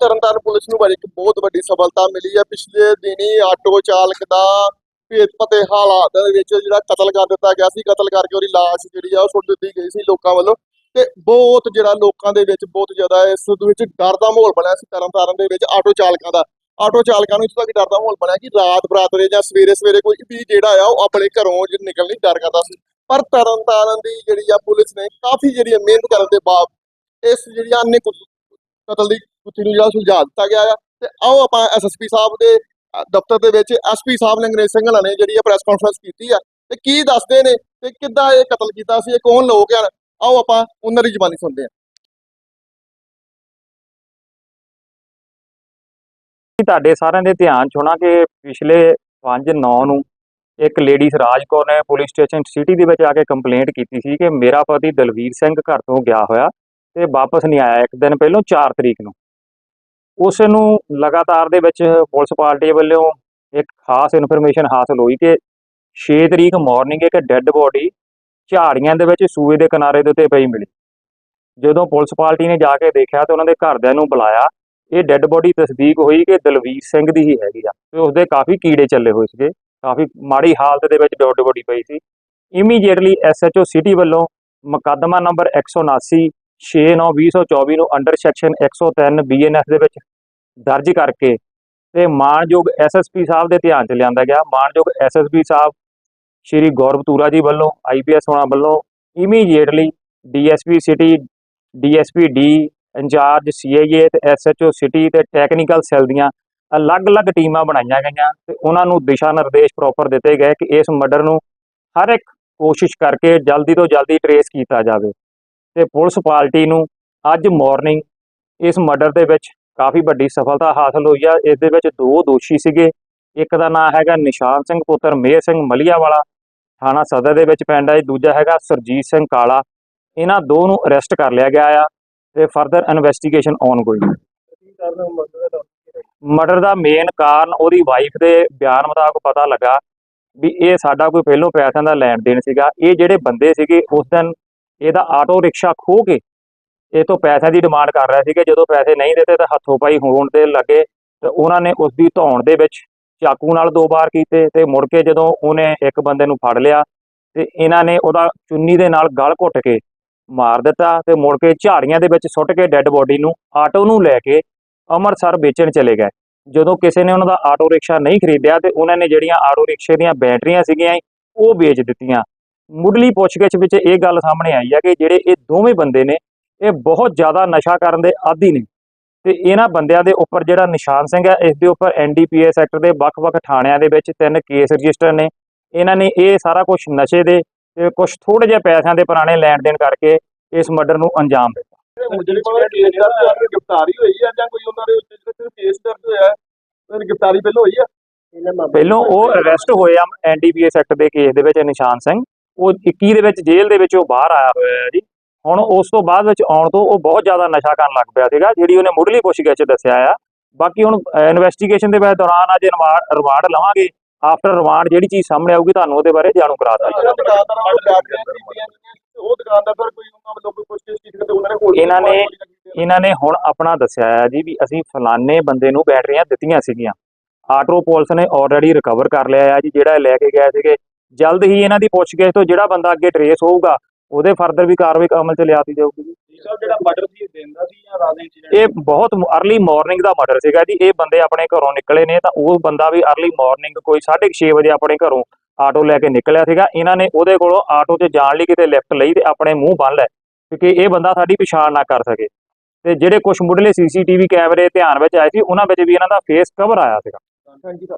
Tarn Taran police ਨੂੰ ਇੱਕ ਬਹੁਤ ਵੱਡੀ ਸਫਲਤਾ ਮਿਲੀ ਹੈ। ਪਿਛਲੇ ਦਿਨੀ ਆਟੋ ਚਾਲਕ ਦਾ ਭੇਤ ਹਾਲਾਤ ਦੇ ਵਿੱਚ ਜਿਹੜਾ ਕਤਲ ਕਰ ਦਿੱਤਾ ਗਿਆ ਸੀ, ਕਤਲ ਕਰਕੇ ਉਹਦੀ ਲਾਸ਼ ਜਿਹੜੀ ਆ ਉਹ ਸੁੱਟ ਦਿੱਤੀ ਗਈ ਸੀ ਲੋਕਾਂ ਵੱਲੋਂ ਤੇ ਬਹੁਤ ਜਿਹੜਾ ਲੋਕਾਂ ਦੇ ਵਿੱਚ ਬਹੁਤ ਜ਼ਿਆਦਾ ਇਸ ਦੇ ਵਿੱਚ ਡਰ ਦਾ ਮਾਹੌਲ ਬਣਿਆ ਸੀ ਤਰਨਤਾਰਨ ਦੇ ਵਿੱਚ ਆਟੋ ਚਾਲਕਾਂ ਦਾ। ਆਟੋ ਚਾਲਕਾਂ ਨੂੰ ਇਸ ਤੱਕ ਡਰ ਦਾ ਮਾਹੌਲ ਬਣਿਆ ਕਿ ਰਾਤ ਬਰਾਤਰੇ ਜਾਂ ਸਵੇਰੇ ਸਵੇਰੇ ਕੋਈ ਵੀ ਜਿਹੜਾ ਆ ਉਹ ਆਪਣੇ ਘਰੋਂ ਜ- ਨਿਕਲਣ ਲਈ ਡਰ ਕਰਦਾ ਸੀ। ਪਰ ਤਰਨਤਾਰਨ ਦੀ ਜਿਹੜੀ ਆ ਪੁਲਿਸ ਨੇ ਕਾਫੀ ਜਿਹੜੀ ਆ ਮਿਹਨਤ ਕਰਨ ਦੇ ਬਾਵਜੂਦ ਇਸ ਜਿਹੜੀਆਂ ਆ ਕਤਲ ਦੀ ਗੁੱਥੀ ਨੂੰ ਜਿਹੜਾ ਸੁਲਝਾ ਦਿੱਤਾ ਗਿਆ ਆ। ਤੇ ਆਓ ਆਪਾਂ ਐਸਐਸਪੀ ਸਾਹਿਬ ਦੇ ਦਫ਼ਤਰ ਦੇ ਵਿੱਚ ਐਸਪੀ ਸਾਹਿਬ ਨੇ ਅੰਗਰੇਜ਼ ਨੇ ਜਿਹੜੀ ਪ੍ਰੈਸ ਕਾਨਫਰੰਸ ਕੀਤੀ ਆ, ਤੇ ਕੀ ਦੱਸਦੇ ਨੇ ਤੇ ਕਿੱਦਾਂ ਇਹ ਕਤਲ ਕੀਤਾ ਸੀ, ਇਹ ਕੌਣ ਲੋਕ ਆ? ਆਓ ਆਪਾਂ ਉਹਨਾਂ ਦੀ ਜ਼ੁਬਾਨੀ ਸੁਣਦੇ ਆ। ਤੁਹਾਡੇ ਸਾਰਿਆਂ ਦੇ ਧਿਆਨ 'ਚ ਹੋਣਾ ਕਿ ਪਿਛਲੇ 5/9 ਨੂੰ ਇੱਕ ਲੇਡੀ ਰਾਜ ਕੌਰ ਨੇ ਪੁਲਿਸ ਸਟੇਸ਼ਨ ਸਿਟੀ ਦੇ ਵਿੱਚ ਆ ਕੇ ਕੰਪਲੇਂਟ ਕੀਤੀ ਸੀ ਕਿ ਮੇਰਾ ਪਤੀ ਦਲਵੀਰ ਸਿੰਘ ਘਰ ਤੋਂ ਗਿਆ ਹੋਇਆ। ਤੇ ਵਾਪਸ ਨਹੀਂ ਆਇਆ ਇੱਕ ਦਿਨ ਪਹਿਲਾਂ 4 ਤਰੀਕ ਨੂੰ। ਉਸ ਨੂੰ ਲਗਾਤਾਰ ਦੇ ਵਿੱਚ ਪੁਲਿਸ ਪਾਰਟੀ ਵੱਲੋਂ ਇੱਕ ਖਾਸ ਇਨਫੋਰਮੇਸ਼ਨ ਹਾਸਲ ਹੋਈ ਕਿ 6 ਤਰੀਕ ਮਾਰਨਿੰਗ ਇੱਕ ਡੈੱਡ ਬੋਡੀ ਝਾੜੀਆਂ ਦੇ ਵਿੱਚ ਸੂਏ ਦੇ ਕਿਨਾਰੇ ਦੇ ਉੱਤੇ ਪਈ ਮਿਲੀ। ਜਦੋਂ ਪੁਲਿਸ ਪਾਰਟੀ ਨੇ ਜਾ ਕੇ ਦੇਖਿਆ ਤੇ ਉਹਨਾਂ ਦੇ ਘਰਦਿਆਂ ਨੂੰ ਬੁਲਾਇਆ, ਇਹ ਡੈੱਡ ਬੋਡੀ ਤਸਦੀਕ ਹੋਈ ਕਿ ਦਲਵੀਰ ਸਿੰਘ ਦੀ ਹੀ ਹੈਗੀ ਆ ਤੇ ਉਸਦੇ ਕਾਫੀ ਕੀੜੇ ਚੱਲੇ ਹੋਏ ਸੀਗੇ, ਕਾਫੀ ਮਾੜੀ ਹਾਲਤ ਦੇ ਵਿੱਚ ਡੈੱਡ ਬੋਡੀ ਪਈ ਸੀ। ਇਮੀਡੀਏਟਲੀ ਐਸਐਚਓ ਸਿਟੀ ਵੱਲੋਂ ਮੁਕੱਦਮਾ ਨੰਬਰ 179 6/9/2024 ਨੂੰ ਅੰਡਰ ਸੈਕਸ਼ਨ 103 ਬੀਐਨਐਸ ਦੇ ਵਿੱਚ ਦਰਜ ਕਰਕੇ ਤੇ ਮਾਨਯੋਗ ਐਸਐਸਪੀ ਸਾਹਿਬ ਦੇ ਧਿਆਨ 'ਚ ਲਿਆਂਦਾ ਗਿਆ। ਮਾਨਯੋਗ ਐਸਐਸਪੀ ਸਾਹਿਬ ਸ਼੍ਰੀ ਗੌਰਵ ਤੂਰਾ ਜੀ ਵੱਲੋਂ ਆਈਪੀਐਸ ਹੋਣਾ ਵੱਲੋਂ immediately DSP city DSP D incharge CIA ਤੇ ਐਸਐਚਓ ਸਿਟੀ ਤੇ ਟੈਕਨੀਕਲ ਸੈੱਲ ਦੀਆਂ ਅਲੱਗ-ਅਲੱਗ ਟੀਮਾਂ ਬਣਾਈਆਂ ਗਈਆਂ ਤੇ ਉਹਨਾਂ ਨੂੰ ਦਿਸ਼ਾ ਨਿਰਦੇਸ਼ ਪ੍ਰੋਪਰ ਦਿੱਤੇ ਗਏ ਕਿ ਇਸ ਮਰਡਰ ਨੂੰ ਹਰ ਇੱਕ ਕੋਸ਼ਿਸ਼ ਕਰਕੇ ਜਲਦੀ ਤੋਂ ਜਲਦੀ ਟਰੇਸ ਕੀਤਾ ਜਾਵੇ। ਤੇ ਪੁਲਿਸ ਪਾਰਟੀ ਨੂੰ ਅੱਜ ਮਾਰਨਿੰਗ ਇਸ ਮਰਡਰ ਦੇ ਵਿੱਚ ਕਾਫੀ ਵੱਡੀ ਸਫਲਤਾ ਹਾਸਲ ਹੋਈ ਆ। ਇਸ ਦੇ ਵਿੱਚ ਦੋ ਦੋਸ਼ੀ ਸੀਗੇ। ਇੱਕ ਦਾ ਨਾਮ ਹੈਗਾ ਨਿਸ਼ਾਨ ਸਿੰਘ, ਪੁੱਤਰ ਮੇਰ ਸਿੰਘ ਮਲੀਆਵਾਲਾ। ਥਾਣਾ ਸਦਰ ਦੇ ਵਿੱਚ ਪੈਂਦਾ ਹੈ। ਦੂਜਾ ਹੈਗਾ ਸਰਜੀਤ ਸਿੰਘ ਕਾਲਾ। ਇਹਨਾਂ ਦੋ ਨੂੰ ਅਰੈਸਟ ਕਰ ਲਿਆ ਗਿਆ ਆ ਤੇ further investigation on going murder the main ਕਾਰਨ ਉਹਦੀ ਵਾਈਫ ਦੇ ਬਿਆਨ ਮੁਤਾਬਕ ਪਤਾ ਲੱਗਾ ਵੀ ਇਹ ਸਾਡਾ ਕੋਈ ਪਹਿਲੋਂ ਪੈਸਿਆਂ ਦਾ ਲੈਣ ਦੇਣ ਸੀਗਾ। ਇਹ ਜਿਹੜੇ ਬੰਦੇ ਸੀਗੇ, ਉਸ ਦਿਨ ਇਹਦਾ ਆਟੋ ਰਿਕਸ਼ਾ ਖੋ ਕੇ ਇਹ ਤੋਂ ਪੈਸਿਆਂ ਦੀ ਡਿਮਾਂਡ ਕਰ ਰਿਹਾ ਸੀਗੇ। ਜਦੋਂ ਪੈਸੇ ਨਹੀਂ ਦਿੱਤੇ ਤਾਂ ਹੱਥੋਂ ਪਾਈ ਹੋਣ ਦੇ ਲੱਗੇ ਤੇ ਉਹਨਾਂ ਨੇ ਉਸ ਦੀ ਧੌਣ ਦੇ ਵਿੱਚ ਚਾਕੂ ਨਾਲ ਦੋ ਵਾਰ ਕੀਤੇ ਤੇ ਮੁੜ ਕੇ ਜਦੋਂ ਉਹਨੇ ਇੱਕ ਬੰਦੇ ਨੂੰ ਫੜ ਲਿਆ ਤੇ ਇਹਨਾਂ ਨੇ ਉਹਦਾ ਚੁੰਨੀ ਦੇ ਨਾਲ ਗਲ ਘੁੱਟ ਕੇ ਮਾਰ ਦਿੱਤਾ ਤੇ ਮੁੜ ਕੇ ਝਾੜੀਆਂ ਦੇ ਵਿੱਚ ਸੁੱਟ ਕੇ ਡੈੱਡ ਬੋਡੀ ਨੂੰ ਆਟੋ ਨੂੰ ਲੈ ਕੇ ਅੰਮ੍ਰਿਤਸਰ ਵੇਚਣ ਚਲੇ ਗਏ। ਜਦੋਂ ਕਿਸੇ ਨੇ ਉਹਨਾਂ ਦਾ ਆਟੋ ਰਿਕਸ਼ਾ ਨਹੀਂ ਖਰੀਦਿਆ ਤੇ ਉਹਨਾਂ ਨੇ ਜਿਹੜੀਆਂ ਆਟੋ ਰਿਕਸ਼ੇ ਦੀਆਂ ਬੈਟਰੀਆਂ ਸੀਗੀਆਂ ਉਹ ਵੇਚ ਦਿੱਤੀਆਂ। ਮੁੱਢਲੀ ਪੁੱਛਗਿੱਛ ਵਿੱਚ ਇਹ ਗੱਲ ਸਾਹਮਣੇ ਆਈ ਹੈ ਕਿ ਜਿਹੜੇ ਇਹ ਦੋਵੇਂ ਬੰਦੇ ਨੇ ਇਹ ਬਹੁਤ ਜ਼ਿਆਦਾ ਨਸ਼ਾ ਕਰਨ ਦੇ ਆਦੀ ਨੇ। ਤੇ ਇਹਨਾਂ ਬੰਦਿਆਂ ਦੇ ਉੱਪਰ ਜਿਹੜਾ ਨਿਸ਼ਾਨ ਸਿੰਘ ਹੈ ਇਸ ਦੇ ਉੱਪਰ ਐਨਡੀਪੀਐਸ ਐਕਟ ਦੇ ਵੱਖ-ਵੱਖ ਥਾਣਿਆਂ ਦੇ ਵਿੱਚ ਤਿੰਨ ਕੇਸ ਰਜਿਸਟਰ ਨੇ। ਇਹਨਾਂ ਨੇ ਇਹ ਸਾਰਾ ਕੁਝ ਨਸ਼ੇ ਦੇ ਤੇ ਕੁਝ ਥੋੜੇ ਜਿਹੇ ਪੈਸਿਆਂ ਦੇ ਪੁਰਾਣੇ ਲੈਣ ਦੇਣ ਕਰਕੇ ਇਸ ਮਰਡਰ ਨੂੰ ਅੰਜਾਮ ਦਿੱਤਾ। ਹੋਇਆ ਗ੍ਰਿਫਤਾਰੀ ਹੋਈ ਆ ਜਾਂ ਕੋਈ ਉਹਨਾਂ ਦੇ ਉੱਤੇ ਸਿਰਫ ਕੇਸ ਦਰਜ ਹੋਇਆ ਫਿਰ ਗ੍ਰਿਫਤਾਰੀ ਪਹਿਲਾਂ ਹੋਈ ਆ? ਪਹਿਲੋਂ ਉਹ ਅਰੈਸਟ ਹੋਏ ਆ ਐਨਡੀਪੀਐਸ ਐਕਟ ਦੇ ਕੇਸ ਦੇ ਵਿੱਚ ਨਿਸ਼ਾਨ ਸਿੰਘ। ਉਹ 21 ਦੇ ਵਿੱਚ ਜੇਲ੍ਹ ਦੇ ਵਿੱਚ ਉਹ ਬਾਹਰ ਆਇਆ ਹੋਇਆ ਹੈ ਜੀ। ਹੁਣ ਉਸ ਤੋਂ ਬਾਅਦ ਵਿੱਚ ਆਉਣ ਤੋਂ ਉਹ ਬਹੁਤ ਜ਼ਿਆਦਾ ਨਸ਼ਾ ਕਰਨ ਲੱਗ ਪਿਆ ਸੀਗਾ ਜਿਹੜੀ ਉਹਨੇ ਮੁੱਢਲੀ ਪੁੱਛਗਿੱਛ ਦੱਸਿਆ ਆ। ਬਾਕੀ ਹੁਣ ਇਨਵੈਸਟੀਗੇਸ਼ਨ ਦੇ ਵਿੱਚ ਦੌਰਾਨ ਅੱਜ ਰਿਮਾਂਡ ਲਵਾਂਗੇ। ਆਫਟਰ ਰਿਮਾਂਡ ਜਿਹੜੀ ਚੀਜ਼ ਸਾਹਮਣੇ ਆਊਗੀ ਤੁਹਾਨੂੰ ਉਹਦੇ ਬਾਰੇ ਜਾਣੂ ਕਰਾ ਦਾਂਗੇ। ਉਹ ਦੁਕਾਨਦਾਰ ਫਿਰ ਕੋਈ ਉਹਨਾਂ ਵੱਲੋਂ ਕੋਈ ਪੁੱਛਗਿੱਛ ਕੀਤੀ ਤੇ ਉਹਨਾਂ ਨੇ ਹੋਰ ਇਹਨਾਂ ਨੇ ਇਹਨਾਂ ਨੇ ਹੁਣ ਆਪਣਾ ਦੱਸਿਆ ਹੈ ਜੀ ਵੀ ਅਸੀਂ ਫਲਾਣੇ ਬੰਦੇ ਨੂੰ ਬੈਟਰੀਆਂ ਦਿੱਤੀਆਂ ਸੀਗੀਆਂ। ਆਟੋ ਪੁਲਿਸ ਨੇ ਆਲਰੇਡੀ ਰਿਕਵਰ ਕਰ ਲਿਆ ਹੈ ਜੀ ਜਿਹੜਾ ਲੈ ਕੇ ਗਏ ਸੀਗੇ। ਜਲਦ ਹੀ ਇਹਨਾਂ ਦੀ ਪੁੱਛਗਿੱਛ ਤੋਂ ਜਿਹੜਾ ਬੰਦਾ ਅੱਗੇ ਟਰੇਸ ਹੋਊਗਾ ਉਹਦੇ ਫਰਦਰ ਵੀ ਕਾਰਵਾਈ ਅਮਲ ਚ ਲਿਆਤੀ ਜਾਊਗੀ ਜੀ। ਸਾਹਿਬ ਜਿਹੜਾ ਮਰਡਰ ਸੀ ਦਿਨ ਦਾ ਸੀ ਜਾਂ ਰਾਤ ਦੇ ਇੰਸੀਡੈਂਟ ਇਹ ਬਹੁਤ ਅਰਲੀ ਮਾਰਨਿੰਗ ਦਾ ਮਰਡਰ ਸੀਗਾ ਜੀ। ਇਹ ਬੰਦੇ ਆਪਣੇ ਘਰੋਂ ਨਿਕਲੇ ਨੇ ਤਾਂ ਉਹ ਬੰਦਾ ਵੀ ਅਰਲੀ ਮਾਰਨਿੰਗ ਕੋਈ 6:30 ਵਜੇ ਆਪਣੇ ਘਰੋਂ ਆਟੋ ਲੈ ਕੇ ਨਿਕਲਿਆ ਸੀਗਾ। ਇਹਨਾਂ ਨੇ ਉਹਦੇ ਕੋਲੋਂ ਆਟੋ 'ਚ ਜਾਣ ਲਈ ਕਿਤੇ ਲਿਫਟ ਲਈ ਤੇ ਆਪਣੇ ਮੂੰਹ ਬੰਨ ਲਿਆ ਕਿਉਂਕਿ ਇਹ ਬੰਦਾ ਸਾਡੀ ਪਛਾਣ ਨਾ ਕਰ ਸਕੇ। ਤੇ ਜਿਹੜੇ ਕੁਝ ਮੁੱਢਲੇ ਸੀਸੀਟੀਵੀ ਕੈਮਰੇ ਧਿਆਨ ਵਿੱਚ ਆਏ ਸੀ ਉਹਨਾਂ ਵਿੱਚ ਵੀ ਇਹਨਾਂ ਦਾ ਫੇਸ ਕਵਰ ਆਇਆ ਸੀਗਾ। ਹਾਂਜੀ ਸਰ।